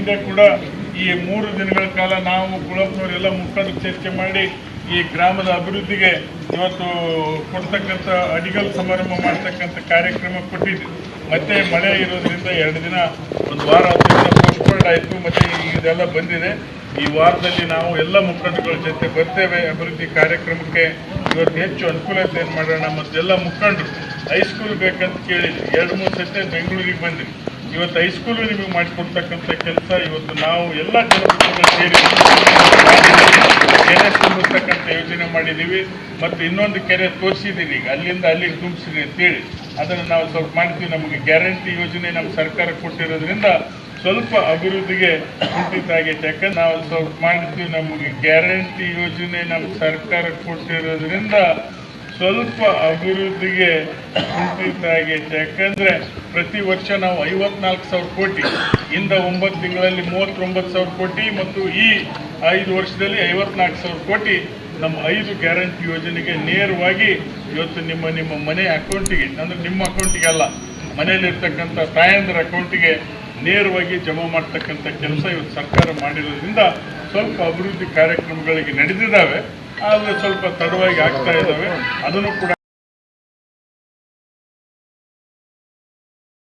ಹಿಂದೆ ಕೂಡ ಈ ಮೂರು ದಿನಗಳ ಕಾಲ ನಾವು ಕುಳಪ್ನವರೆಲ್ಲ ಮುಖಂಡರು ಚರ್ಚೆ ಮಾಡಿ ಈ ಗ್ರಾಮದ ಅಭಿವೃದ್ಧಿಗೆ ಇವತ್ತು ಕೊಡ್ತಕ್ಕಂಥ ಅಡಿಗಲ್ ಸಮಾರಂಭ ಮಾಡ್ತಕ್ಕಂಥ ಕಾರ್ಯಕ್ರಮ ಕೊಟ್ಟಿದ್ವಿ. ಮತ್ತೆ ಮಳೆ ಇರೋದ್ರಿಂದ ಎರಡು ದಿನ, ಒಂದು ವಾರ ಹತ್ತು ಆಯಿತು, ಮತ್ತೆ ಇದೆಲ್ಲ ಬಂದಿದೆ. ಈ ವಾರದಲ್ಲಿ ನಾವು ಎಲ್ಲ ಮುಖಂಡಗಳ ಜೊತೆ ಬರ್ತೇವೆ. ಅಭಿವೃದ್ಧಿ ಕಾರ್ಯಕ್ರಮಕ್ಕೆ ಇವತ್ತು ಹೆಚ್ಚು ಅನುಕೂಲತೆಯನ್ನು ಮಾಡೋಣ ಮತ್ತು ಎಲ್ಲ ಮುಖಂಡರು. ಹೈಸ್ಕೂಲ್ ಬೇಕಂತ ಕೇಳಿದ್ವಿ. ಎರಡು ಮೂರು ಸತಿ ಬೆಂಗಳೂರಿಗೆ ಬಂದ್ವಿ. ಇವತ್ತು ಹೈಸ್ಕೂಲು ನಿಮಗೆ ಮಾಡಿಕೊಡ್ತಕ್ಕಂಥ ಕೆಲಸ, ಇವತ್ತು ನಾವು ಎಲ್ಲ ಜನಪ್ರತಿನಿಧಿಗಳು ಸೇರಿ ಕೆರೆ ತುಂಬಿಸ್ತಕ್ಕಂಥ ಯೋಜನೆ ಮಾಡಿದ್ದೀವಿ. ಮತ್ತು ಇನ್ನೊಂದು ಕೆರೆ ತೋರಿಸಿದ್ದೀವಿ ಈಗ. ಅಲ್ಲಿಂದ ಅಲ್ಲಿಗೆ ತುಂಬಿಸಿರಿ ಅಂತೇಳಿ ಅದನ್ನು ನಾವು ಸ್ವಲ್ಪ ಮಾಡ್ತೀವಿ. ನಮಗೆ ಗ್ಯಾರಂಟಿ ಯೋಜನೆ ನಮ್ಮ ಸರ್ಕಾರ ಕೊಟ್ಟಿರೋದ್ರಿಂದ ಸ್ವಲ್ಪ ಅಭಿವೃದ್ಧಿಗೆ ಕುಂಠಿತ ಆಗೈತೆ. ಯಾಕಂದ್ರೆ ನಾವು ಸ್ವಲ್ಪ ಮಾಡ್ತೀವಿ. ನಮಗೆ ಗ್ಯಾರಂಟಿ ಯೋಜನೆ ನಮ್ಮ ಸರ್ಕಾರ ಕೊಟ್ಟಿರೋದ್ರಿಂದ ಸ್ವಲ್ಪ ಅಭಿವೃದ್ಧಿಗೆ ಆಗೈತೆ ಯಾಕಂದ್ರೆ ಪ್ರತಿ ವರ್ಷ ನಾವು ಐವತ್ನಾಲ್ಕು ಸಾವಿರ ಕೋಟಿ, ಇಂದ ಒಂಬತ್ತು ತಿಂಗಳಲ್ಲಿ ಮೂವತ್ತೊಂಬತ್ತು ಸಾವಿರ ಕೋಟಿ ಮತ್ತು ಈ ಐದು ವರ್ಷದಲ್ಲಿ ಐವತ್ನಾಲ್ಕು ಸಾವಿರ ಕೋಟಿ ನಮ್ಮ ಐದು ಗ್ಯಾರಂಟಿ ಯೋಜನೆಗೆ ನೇರವಾಗಿ ಇವತ್ತು ನಿಮ್ಮ ನಿಮ್ಮ ಮನೆ ಅಕೌಂಟಿಗೆ, ಅಂದರೆ ನಿಮ್ಮ ಅಕೌಂಟಿಗೆ ಅಲ್ಲ, ಮನೆಯಲ್ಲಿರ್ತಕ್ಕಂಥ ತಾಯಂದ್ರ ಅಕೌಂಟಿಗೆ ನೇರವಾಗಿ ಜಮಾ ಮಾಡ್ತಕ್ಕಂಥ ಕೆಲಸ ಇವತ್ತು ಸರ್ಕಾರ ಮಾಡಿರೋದ್ರಿಂದ ಸ್ವಲ್ಪ ಅಭಿವೃದ್ಧಿ ಕಾರ್ಯಕ್ರಮಗಳಿಗೆ ನಡೆದಿದ್ದಾವೆ. ಆದರೆ ಸ್ವಲ್ಪ ತಡವಾಗಿ ಆಗ್ತಾ ಇದ್ದಾವೆ. ಅದನ್ನು ಕೂಡ